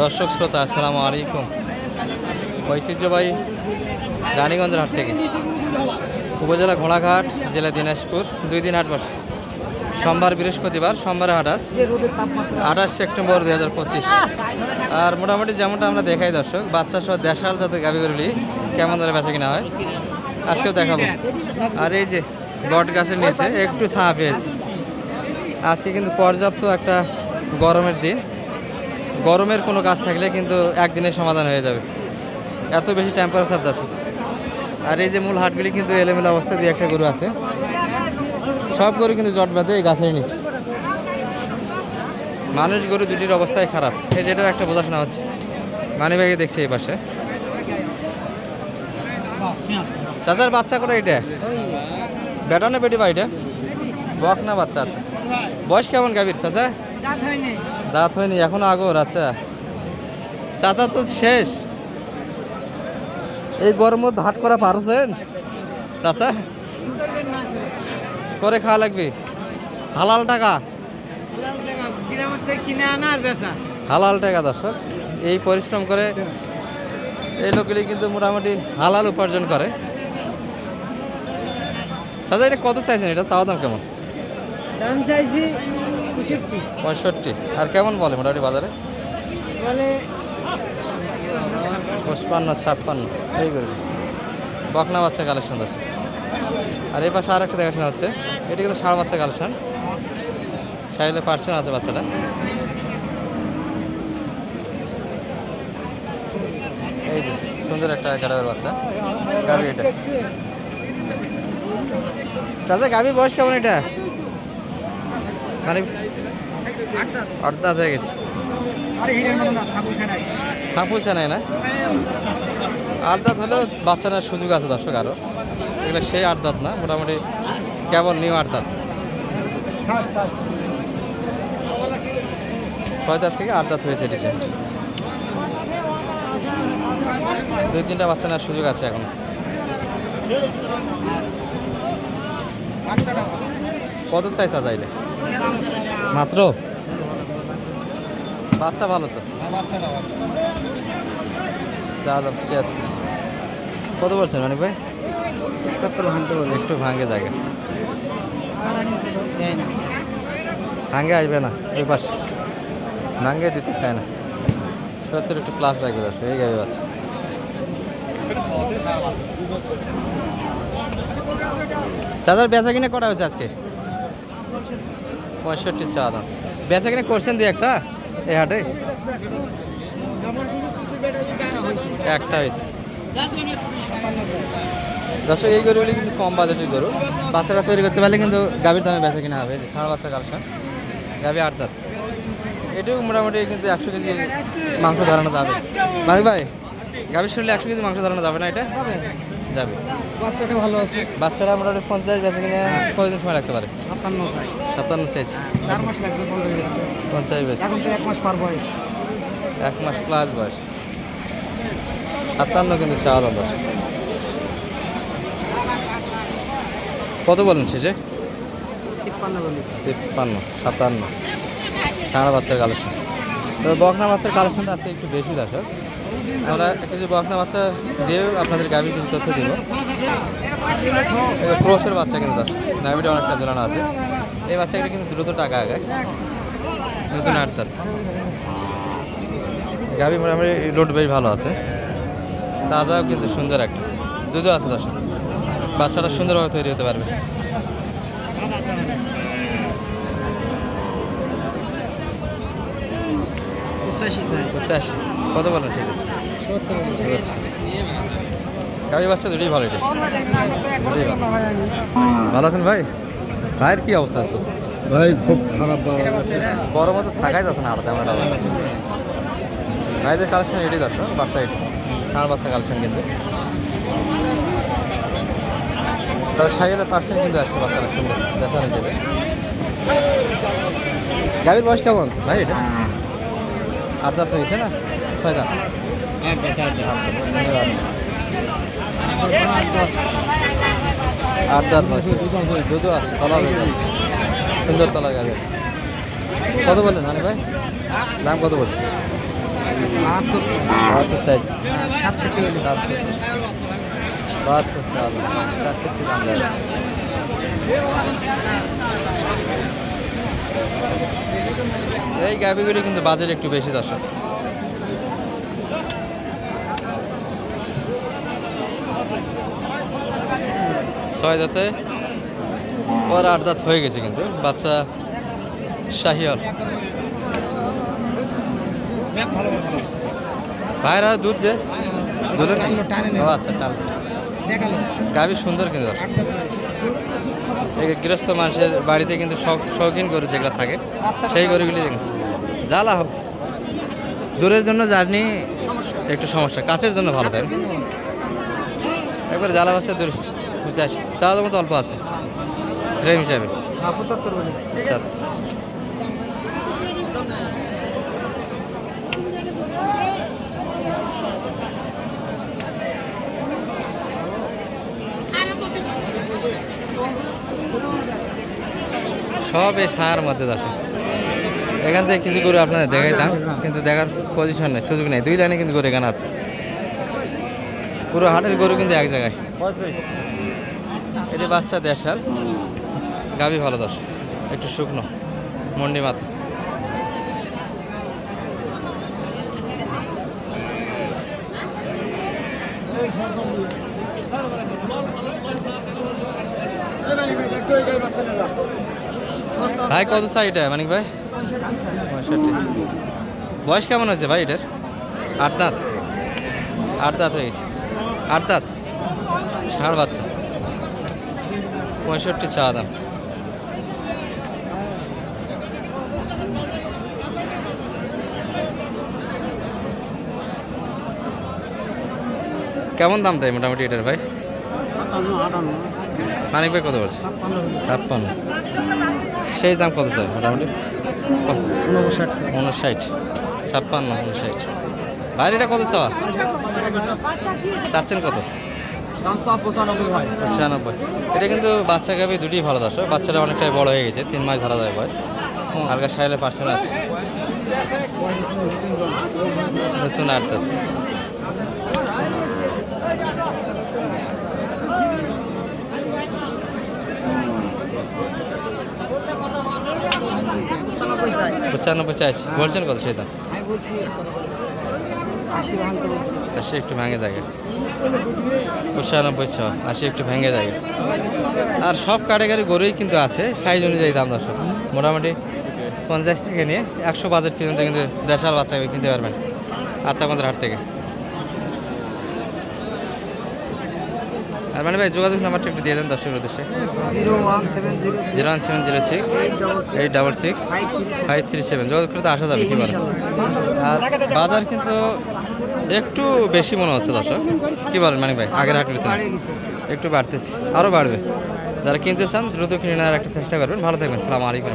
দর্শক শ্রোতা আসসালামু আলাইকুম। ঐতিহ্যবাহী রানীগঞ্জের হাট থেকে। উপজেলা ঘোড়াঘাট জেলা দিনাজপুর দুই দিন হাট বসে সোমবার বৃহস্পতিবার সোমবার তাপমাত্রা। আঠাশ সেপ্টেম্বর দুই হাজার পঁচিশ। আর মোটামুটি যেমনটা আমরা দেখাই দর্শক বাচ্চা সহ দেশাল যাতে গাভি গরুলি কেমন ধরে বেচা কিনা হয়? আজকেও দেখাবো। আর এই যে বট গাছের নিচে একটু ছাঁ পেয়েছে। আজকে কিন্তু পর্যাপ্ত একটা গরমের দিন। গরমের কোনো কাজ থাকলে কিন্তু একদিনের সমাধান হয়ে যাবে। এত বেশি টেম্পারেচার দর্শক। আর এই যে মূল হাটগুলি কিন্তু এলোমেলো অবস্থা দিয়ে একটা গরু আছে। সব গরু কিন্তু জট বাঁধে এই গাছের নিচে। মানুষ গরু দুটির অবস্থাই খারাপ। এই যেটার একটা বোঝাশোনা হচ্ছে। মানি ভাইকে দেখছি এই পাশে। চাচার বাচ্চা করে এটা? বেটা না বেটি বা এটা? বক না বাচ্চা আচ্ছা বয়স কেমন গাভীর চাচা? দাঁত হয়নি? এখনও আগর আচ্ছা। চাচা তো শেষ। এই গরম হাট করা পারছেন? চাচা করে খাওয়া লাগবে। হালাল টাকা। হালাল টাকা দর্শক। এই পরিশ্রম করে এই লোকগুলি কিন্তু মোটামুটি হালাল উপার্জন করে। দাদা এটা কত চাইছেন? এটা চাওয়া দাম কেমন? দাম চাইছি পঁয়ষট্টি। আর কেমন বলে মোটামুটি বাজারে? পঁচপান্ন ছাপ্পান্ন এই করে। বকনা বাচ্চা কালেকশন আছে। আর এই পাশে আর একটা দেখাশোনা হচ্ছে। এটা কিন্তু ষাঁড় বাচ্চা কালেকশন। সাইলে পার্সেন্ট আছে বাচ্চাটা। এই যে সুন্দর একটা গাড়াবের বাচ্চা। গাবি এটা। চাচা গাবির বয়স কেমন এটা? মানে অর্ধা হয়ে গেছে। সাপুইছে নাই না আট দাঁত হলেও বাচ্চা নেওয়ার সুযোগ আছে দর্শক আরও এগুলো সেই আট দাঁত না মোটামুটি কেবল নিউ আট দাঁত ছয় দাঁত থেকে আট দাঁত হয়েছে এটিছে দুই তিনটা বাচ্চা নেওয়ার সুযোগ আছে এখন। কত আছে এটা? মাত্র? বাচ্চা ভালো তো? বাচ্চাটা দাম ছিয়াত্তর কত বলছেন অনেক ভাই? সত্তর ভাঙতে বলে একটু ভাঙে জায়গা। ভাঙে আসবে না এই পাশে। ভাঙ্গে দিতে চায় না। সত্তর একটু প্লাস লাগবে দশ এই গাড়ি বাচ্চা। চাদার বেচা কিনে কটা হয়েছে আজকে? পঁয়ষট্টি চা দাম বেচা কিনে করছেন দিয়ে একটা? এই হাটে? একটা হয়েছে। দর্শক, এই গরুগুলি কিন্তু কম বাজেটের গরু। বাচ্চারা তৈরি করতে পারলে কিন্তু গাভীর দামে বেচা কিনা হবে। যে ষাঁড় বাচ্চা কালসা গাভী আট দাঁত। এটাও মোটামুটি কিন্তু একশো কেজি মাংস ধরানো যাবে। মালিক ভাই, গাভীর শুনলে একশো কেজি মাংস ধরানো যাবে না এটা? যাবে। বাচ্চাটা ভালো আছে? বাচ্চারা মোটামুটি পঞ্চাশ বেচা কিনে কতদিন সময় লাগতে পারে? সাতান্ন চাই। সাতান্ন চাইছি। চার মাস লাগবে পঞ্চাশ বেচতে। পঞ্চাশ এখন তো এক মাস পার বয়স। এক মাস প্লাস বয়স। সাতান্ন কিন্তু চাওয়া দাম কত বলেন শেষে? তিপ্পান্ন সাতান্ন। ষাঁড় বাচ্চার কালেকশন তবে বকনা বাচ্চার কালেকশনটা আজকে একটু বেশি দর্শক। আমরা কিছু বকনা বাচ্চা দিয়েও আপনাদের গাভীর কিছু তথ্য দিব। ক্রোসের বাচ্চা কিন্তু দর্শক গাভীটা অনেকটা ঝোলানো আছে। এই বাচ্চাগুলো কিন্তু দ্রুত টাকা আগায়। নতুন আট দাঁত। গাভী মোটামুটি লোড বেশ ভালো আছে। তাজাও কিন্তু সুন্দর একটা। দুধও আছে দর্শক। বাচ্চাটা সুন্দরভাবে তৈরি হতে পারবে। পঁচাশি চাই পঁচাশি। কত বলেন সেটা সত্তর। গাভী বাচ্চা দুটোই ভালো এটা। ভালো। আছেন ভাই? ভাইয়ের কি অবস্থা আছে? ভাই খুব খারাপ গরমে তো থাকাই যাচ্ছে না আলাদা আমরা ভাইদের কালেকশন এটাই দর্শক বাচ্চা এটা। ষাঁড় বাচ্চা কালেকশন কিন্তু। তবে সাইকেলের পার্সেন্ট কিন্তু আসছে বাচ্চারা সুন্দর দেখার হিসেবে গাভীর বয়স কেমন? ভাই এটা? আট দাঁত হয়েছে না? ছয় দাঁত আট দাঁত নয়। দুধও আছে তলা সুন্দর তলা গাভীর কত বললেন নানি ভাই? দাম কত বলছে? বাহাত্তর। বাহাত্তর চাইছে সাতষট্টি বাহাত্তর সাল সাতষট্টি দাম যাবে। এই গাভিগুলি কিন্তু বাজেট একটু বেশি দর্শক। ছয় দাঁতে ওর আট দাঁত হয়ে গেছে কিন্তু বাচ্চা শাহিয়াল ভাইরা দুধ যে? আচ্ছা গাভি সুন্দর কিন্তু গৃহস্থ মানুষের বাড়িতে কিন্তু শখ শৌখিন গরু যেগুলো থাকে সেই গরুগুলি জ্বালা হোক দূরের জন্য জার্নি একটু সমস্যা কাছের জন্য ভালো থাকে? একবার জ্বালা বাচ্চা দূর পঁচাশ তাহলে মতো অল্প আছে ফ্রেম হিসাবে। হ্যাঁ পঁচাত্তর বলেছে আচ্ছা সব এই ছায়ার মধ্যে দর্শক এখান থেকে কিছু গরু আপনাদের দেখাইতাম, কিন্তু দেখার পজিশন নেই, সুযোগ নেই। দুই লাইনে কিন্তু গরু এখানে আছে। পুরো হাটের গরু কিন্তু এক জায়গায়। এটি বাচ্চা দেশাল। গাভি ভালো দর্শক, একটু শুকনো, মন্ডি মাথা। ভাই, কত চাই এটা, মানিক ভাই? বয়স কেমন হয়েছে ভাই এটার? আট দাঁত। আট দাঁত হয়ে গেছে। আট দাঁত? ষাঁড় বাচ্চা। পঁয়ষট্টি চা দাম। কেমন দাম দেয় মোটামুটি এটার ভাই? আটান্ন। মানিক ভাই কত বলছে? ছাপ্পান্ন। সেই দাম কত চাই মোটামুটি? উনষাট উনষাট। ছাপ্পান্ন উনষাট। ভাই এটা কত চাওয়া? চাচ্ছেন কত? পঁচানব্বই এটা কিন্তু বাচ্চা গাভি দুটি ভালো দর্শক। বাচ্চাটা অনেকটাই বড় হয়ে গেছে তিন মাস ধরা যায় বয়স। হালকা সাইলে পার্সেন্ট আছে। নতুন আট পঁচানব্বই চাইছি। বলছেন কত সেটা? আমি বলছি আশি একটু ভেঙে যায় পঁচানব্বই ছ আশি একটু ভেঙে যায় আর সব ক্যাটাগরি গরুই কিন্তু আছে সাইজ অনুযায়ী দাম দশ মোটামুটি পঞ্চাশ থেকে নিয়ে একশো বাজেট পর্যন্ত কিন্তু দেশাল বাচ্চা কিনতে পারবেন। আত্মাগঞ্জের হাট থেকে। আর মানে ভাই যোগাযোগ নাম্বারটা একটু দিয়ে দেন দর্শকের উদ্দেশ্যে। Zero one seven zero zero one seven zero six. Eight double six. Five three seven যোগাযোগ করে তো আসা যাবে কি বলেন? আর বাজার কিন্তু একটু বেশি মনে হচ্ছে দর্শক। কি বলেন মানিক ভাই? আগের হাটের তুলনায় একটু বাড়তেছে। আরও বাড়বে। যারা কিনতে চান দ্রুত কিনে নেওয়ার একটা চেষ্টা করবেন। ভালো থাকবেন। সালাম আলাইকুম।